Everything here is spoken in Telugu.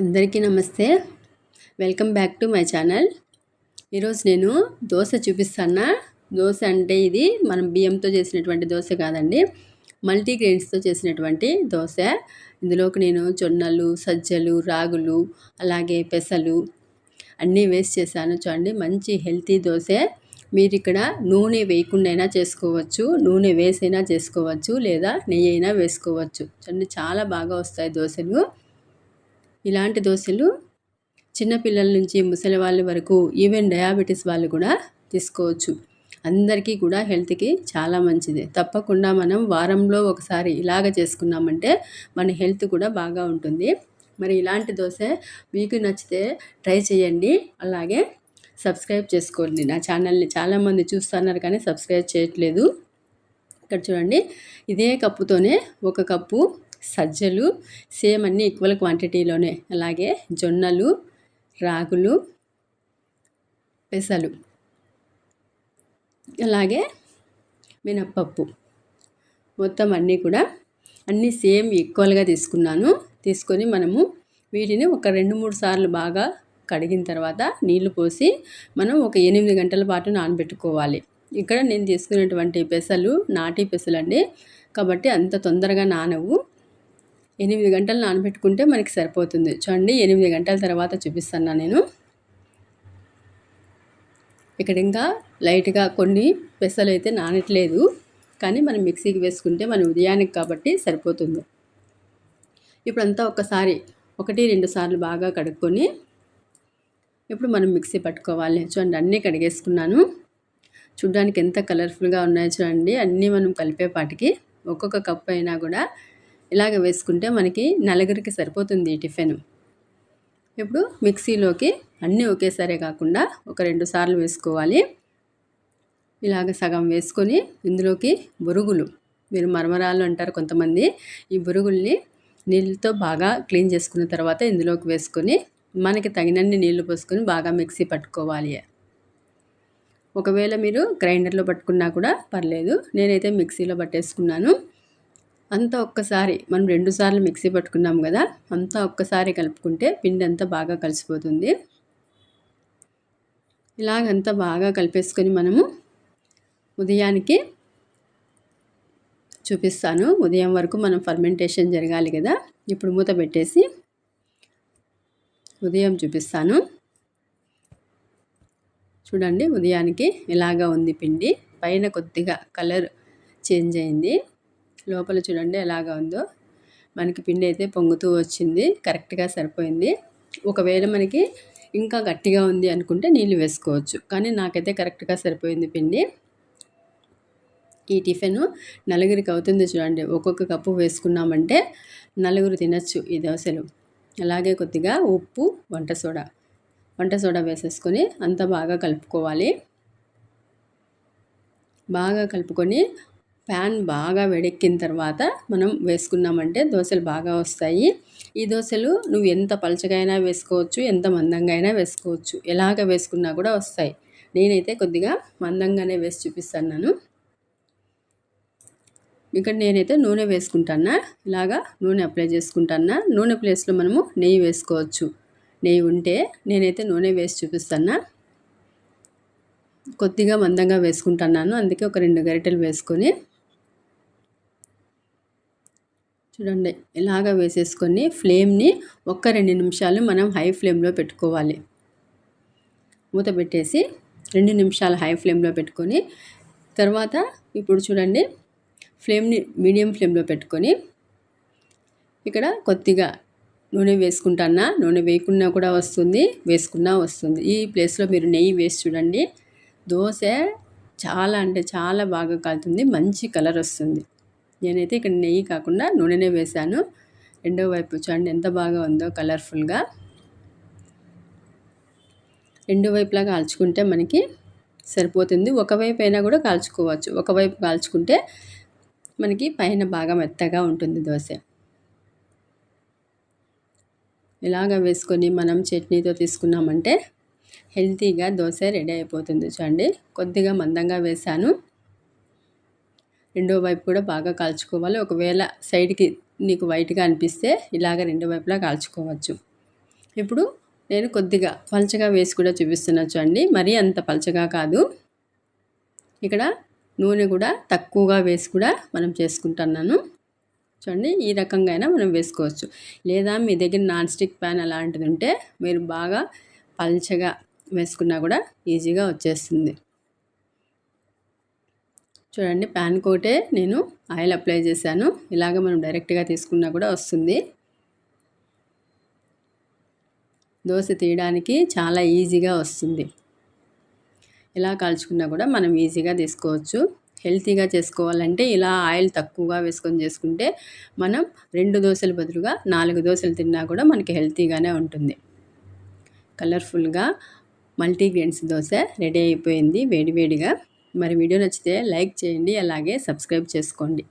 అందరికీ నమస్తే. Welcome back to my channel. ఈరోజు నేను దోశ చూపిస్తాను? దోశ అంటే ఇది మనం బియ్యంతో చేసినటువంటి దోశ కాదండి. మల్టీగ్రెయిన్స్తో చేసినటువంటి దోశ. ఇందులోకి నేను జొన్నలు సజ్జలు రాగులు అలాగే పెసలు అన్నీ వేస్ట్ చేశాను చూడండి. మంచి హెల్తీ దోశ. మీరు ఇక్కడ నూనె వేయకుండా చేసుకోవచ్చు నూనె వేసైనా చేసుకోవచ్చు లేదా నెయ్యి అయినా వేసుకోవచ్చు. చూడండి చాలా బాగా వస్తాయి దోశలు. ఇలాంటి దోశలు చిన్నపిల్లల నుంచి ముసలి వాళ్ళ వరకు ఈవెన్ డయాబెటీస్ వాళ్ళు కూడా తీసుకోవచ్చు. అందరికీ కూడా హెల్త్కి చాలా మంచిది. తప్పకుండా మనం వారంలో ఒకసారి ఇలాగ చేసుకున్నామంటే మన హెల్త్ కూడా బాగా ఉంటుంది. మరి ఇలాంటి దోశ మీకు నచ్చితే ట్రై చేయండి. అలాగే సబ్స్క్రైబ్ చేసుకోండి. నా ఛానల్ని చాలామంది చూస్తున్నారు కానీ సబ్స్క్రైబ్ చేయట్లేదు. ఇక్కడ చూడండి ఇదే కప్పుతోనే ఒక కప్పు సజ్జలు సేమ్ అన్నీ ఈక్వల్ క్వాంటిటీలోనే అలాగే జొన్నలు రాగులు పెసలు. అలాగే మినప్పప్పు. మొత్తం అన్నీ కూడా అన్నీ సేమ్ ఈక్వల్గా తీసుకున్నాను. తీసుకొని మనము వీటిని ఒక రెండు మూడు సార్లు బాగా కడిగిన తర్వాత నీళ్ళు పోసి మనం ఒక ఎనిమిది గంటల పాటు నానబెట్టుకోవాలి. ఇక్కడ నేను తీసుకున్నటువంటి పెసలు నాటి పెసలు అండి కాబట్టి అంత తొందరగా నానవు. ఎనిమిది గంటలు నానబెట్టుకుంటే మనకి సరిపోతుంది. చూడండి ఎనిమిది గంటల తర్వాత చూపిస్తాను నేను. ఇక్కడ ఇంకా లైట్గా కొన్ని పెసలు అయితే నానట్లేదు. కానీ మనం మిక్సీకి వేసుకుంటే మన ఉదయానికి కాబట్టి సరిపోతుంది. ఇప్పుడంతా ఒకసారి ఒకటి రెండు సార్లు బాగా కడుక్కొని ఇప్పుడు మనం మిక్సీ పట్టుకోవాలి. చూడండి అన్నీ కడిగేసుకున్నాను. చూడ్డానికి ఎంత కలర్ఫుల్గా ఉన్నాయో చూడండి అన్నీ మనం కలిపేపాటికి ఒక్కొక్క కప్పు అయినా కూడా ఇలాగ వేసుకుంటే మనకి నలుగురికి సరిపోతుంది ఈ టిఫిన్. ఇప్పుడు మిక్సీలోకి అన్నీ ఒకేసారే కాకుండా ఒక రెండు సార్లు వేసుకోవాలి. ఇలాగ సగం వేసుకొని ఇందులోకి బురుగులు మీరు మరమరాలు అంటారు కొంతమంది ఈ బురుగుల్ని నీళ్ళతో బాగా క్లీన్ చేసుకున్న తర్వాత ఇందులోకి వేసుకొని మనకి తగినన్ని నీళ్ళు పోసుకొని బాగా మిక్సీ పట్టుకోవాలి. ఒకవేళ మీరు గ్రైండర్లో పట్టుకున్నా కూడా పర్లేదు నేనైతే మిక్సీలో పట్టేసుకున్నాను. అంతా ఒక్కసారి మనం రెండుసార్లు మిక్సీ పట్టుకున్నాం కదా అంతా ఒక్కసారి కలుపుకుంటే పిండి అంతా బాగా కలిసిపోతుంది. ఇలాగంతా బాగా కలిపేసుకొని మనము ఉదయానికి చూపిస్తాను. ఉదయం వరకు మనం ఫర్మెంటేషన్ జరగాలి కదా ఇప్పుడు మూత పెట్టేసి ఉదయం చూపిస్తాను. చూడండి ఉదయానికి ఇలాగా ఉంది పిండి పైన కొద్దిగా కలర్ చేంజ్ అయింది. లోపల చూడండి ఎలాగా ఉందో. మనకి పిండి అయితే పొంగుతూ వచ్చింది. కరెక్ట్గా సరిపోయింది. ఒకవేళ మనకి ఇంకా గట్టిగా ఉంది అనుకుంటే నీళ్ళు వేసుకోవచ్చు. కానీ నాకైతే కరెక్ట్గా సరిపోయింది పిండి. ఈ టిఫిన్ నలుగురికి అవుతుంది చూడండి. ఒక్కొక్క కప్పు వేసుకున్నామంటే నలుగురు తినచ్చు ఈ దోశలు. అలాగే కొద్దిగా ఉప్పు వంట సోడా. వంట సోడా వేసేసుకొని అంతా బాగా కలుపుకోవాలి. బాగా కలుపుకొని ప్యాన్ బాగా వేడెక్కిన తర్వాత మనం వేసుకున్నామంటే దోశలు బాగా వస్తాయి. ఈ దోశలు నువ్వు ఎంత పలచగైనా వేసుకోవచ్చు ఎంత మందంగా అయినా వేసుకోవచ్చు. ఎలాగ వేసుకున్నా కూడా వస్తాయి. నేనైతే కొద్దిగా మందంగానే వేసి చూపిస్తున్నాను ఇక్కడ నేనైతే నూనె వేసుకుంటానా? ఇలాగా నూనె అప్లై చేసుకుంటానా? నూనె ప్లేస్లో మనము నెయ్యి వేసుకోవచ్చు. నెయ్యి ఉంటే నేనైతే నూనె వేసి చూపిస్తాను? కొద్దిగా మందంగా వేసుకుంటున్నాను అందుకే ఒక రెండు గరిటెలు వేసుకొని చూడండి ఇలాగ వేసేసుకొని ఫ్లేమ్ని ఒక్క రెండు నిమిషాలు మనం హై ఫ్లేమ్లో పెట్టుకోవాలి. మూత పెట్టేసి రెండు నిమిషాలు హై ఫ్లేమ్లో పెట్టుకొని తర్వాత ఇప్పుడు చూడండి ఫ్లేమ్ని మీడియం ఫ్లేమ్లో పెట్టుకొని ఇక్కడ కొద్దిగా నూనె వేసుకుంటానా నూనె వేయకున్నా కూడా వస్తుంది వేసుకున్నా వస్తుంది. ఈ ప్లేస్లో మీరు నెయ్యి వేసి చూడండి దోశ చాలా అంటే చాలా బాగా కాలుతుంది మంచి కలర్ వస్తుంది. నేనైతే ఇక్కడ నెయ్యి కాకుండా నూనెనే వేశాను. రెండో వైపు చూడండి ఎంత బాగా ఉందో కలర్ఫుల్గా. రెండు వైపులా కాల్చుకుంటే మనకి సరిపోతుంది. ఒకవైపు అయినా కూడా కాల్చుకోవచ్చు. ఒకవైపు కాల్చుకుంటే మనకి పైన బాగా మెత్తగా ఉంటుంది దోశ. ఇలాగ వేసుకొని మనం చట్నీతో తీసుకున్నామంటే హెల్తీగా దోశ రెడీ అయిపోతుంది చూడండి. కొద్దిగా మందంగా వేశాను. రెండో వైపు కూడా బాగా కాల్చుకోవాలి. ఒకవేళ సైడ్కి నీకు వైట్గా అనిపిస్తే ఇలాగ రెండో వైపులా కాల్చుకోవచ్చు. ఇప్పుడు నేను కొద్దిగా పలచగా వేసి కూడా చూపిస్తున్నా చూడండి. మరీ అంత పలచగా కాదు. ఇక్కడ నూనె కూడా తక్కువగా వేసి కూడా మనం చేసుకుంటున్నాను. చూడండి ఈ రకంగా అయినా మనం వేసుకోవచ్చు. లేదా మీ దగ్గర నాన్ స్టిక్ ప్యాన్ అలాంటిది ఉంటే మీరు బాగా పల్చగా వేసుకున్నా కూడా ఈజీగా వచ్చేస్తుంది. చూడండి ప్యాన్ కోటే నేను ఆయిల్ అప్లై చేశాను. ఇలాగ మనం డైరెక్ట్గా తీసుకున్నా కూడా వస్తుంది. దోశ తీయడానికి చాలా ఈజీగా వస్తుంది. ఇలా కాల్చుకున్నా కూడా మనం ఈజీగా తీసుకోవచ్చు. హెల్తీగా చేసుకోవాలంటే ఇలా ఆయిల్ తక్కువగా వేసుకొని చేసుకుంటే మనం రెండు దోశల బదులుగా నాలుగు దోశలు తిన్నా కూడా మనకి హెల్తీగానే ఉంటుంది. కలర్ఫుల్గా మల్టీగ్రెయిన్స్ దోశ రెడీ అయిపోయింది వేడివేడిగా మరి వీడియో నచ్చితే లైక్ చేయండి అలాగే సబ్స్క్రైబ్ చేసుకోండి.